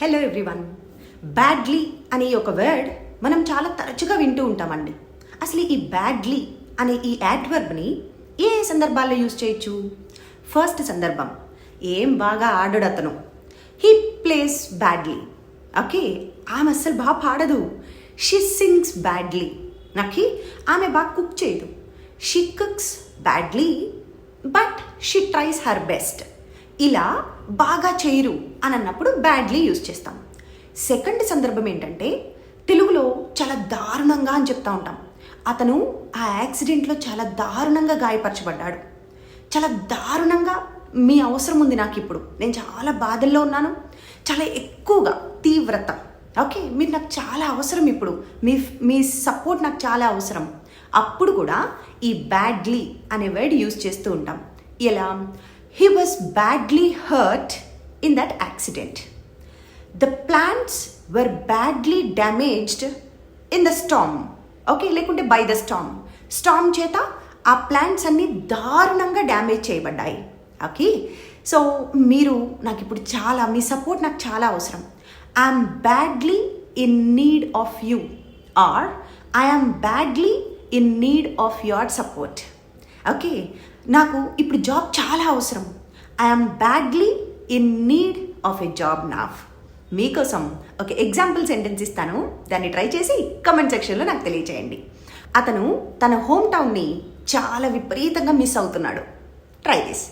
Hello everyone badly అనే ఒక word మనం చాలా తరచుగా వింటూ ఉంటామండి. అసలు ఈ బ్యాడ్లీ అనే ఈ యాడ్వర్బ్ని ఏ ఏ సందర్భాల్లో యూజ్ చేయొచ్చు? ఫస్ట్ సందర్భం ఏం బాగా ఆడడు అతను? హీ ప్లేస్ బ్యాడ్లీ ఓకే ఆమె అస్సలు బాగా పాడదు. షీ సింగ్స్ బ్యాడ్లీ నాకు ఆమె బాగా కుక్ చేయదు. She cooks badly but she tries her best ఇలా బాగా చేయరు. అని అన్నప్పుడు బ్యాడ్లీ యూజ్ చేస్తాం. సెకండ్ సందర్భం ఏంటంటే తెలుగులో చాలా దారుణంగా అని చెప్తా ఉంటాం. అతను ఆ యాక్సిడెంట్లో చాలా దారుణంగా గాయపరచబడ్డాడు. చాలా దారుణంగా మీ అవసరం ఉంది నాకు ఇప్పుడు. నేను చాలా బాధల్లో ఉన్నాను. చాలా ఎక్కువగా తీవ్రత. ఓకే మీరు నాకు చాలా అవసరం ఇప్పుడు. మీ మీ సపోర్ట్ నాకు చాలా అవసరం. అప్పుడు కూడా ఈ బ్యాడ్లీ అనే వర్డ్ యూజ్ చేస్తూ ఉంటాం. ఎలా? He was badly hurt in that accident the plants were badly damaged in the storm. Okay లేకుంటే బై ద స్టామ్ స్టామ్ చేత ఆ ప్లాంట్స్ అన్ని దారుణంగా డ్యామేజ్ చేయబడ్డాయి. ఓకే సో మీరు నాకు ఇప్పుడు చాలా మీ సపోర్ట్ నాకు చాలా అవసరం. I'm badly in need of you or I'm badly in need of your support okay నాకు ఇప్పుడు జాబ్ చాలా అవసరం. I'm badly in need of a job నాఫ్ మీకోసం ఒక ఎగ్జాంపుల్ సెంటెన్స్ ఇస్తాను. దాన్ని ట్రై చేసి కమెంట్ సెక్షన్లో నాకు తెలియచేయండి. అతను తన హోమ్ టౌన్ని చాలా విపరీతంగా మిస్ అవుతున్నాడు. Try this